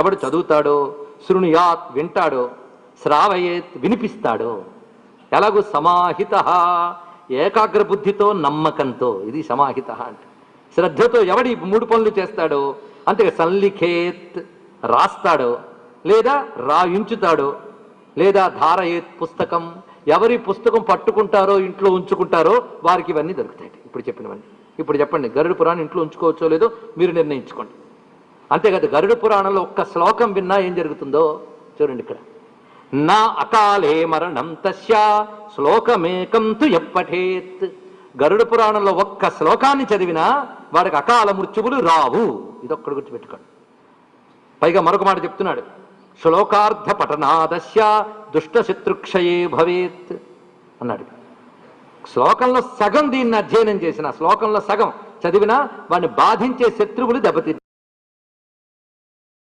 ఎవడు చదువుతాడో శృణుయాత్ వింటాడో శ్రావయేత్ వినిపిస్తాడో. ఎలాగూ సమాహిత ఏకాగ్ర బుద్ధితో నమ్మకంతో. ఇది సమాహిత అంటే. శ్రద్ధతో ఎవడి ఈ మూడు పనులు చేస్తాడో అంతే సన్లిఖేత్ రాస్తాడో లేదా రాయించుతాడో లేదా ధారయేత్ పుస్తకం ఎవరి పుస్తకం పట్టుకుంటారో ఇంట్లో ఉంచుకుంటారో వారికి ఇవన్నీ దొరుకుతాయి. ఇప్పుడు చెప్పినవన్నీ. ఇప్పుడు చెప్పండి గరుడు పురాణం ఇంట్లో ఉంచుకోవచ్చో లేదో మీరు నిర్ణయించుకోండి. అంతేకాదు గరుడు పురాణంలో ఒక్క శ్లోకం విన్నా ఏం జరుగుతుందో చూడండి ఇక్కడ. నా అకాలే మరణం తస్యా శ్లోకమేకం తు ఎప్పఠేత్. గరుడ పురాణంలో ఒక్క శ్లోకాన్ని చదివినా వాడికి అకాల మృత్యువులు రావు. ఇదొక్కడు గుర్తుపెట్టుకోండి. పైగా మరొక మాట చెప్తున్నాడు. శ్లోకార్థ పఠనాదస్య దుష్ట శత్రుక్షయే భవేత్ అన్నాడు. శ్లోకంలో సగం దీన్ని అధ్యయనం చేసిన శ్లోకంలో సగం చదివినా వాడిని బాధించే శత్రువులు దెబ్బతి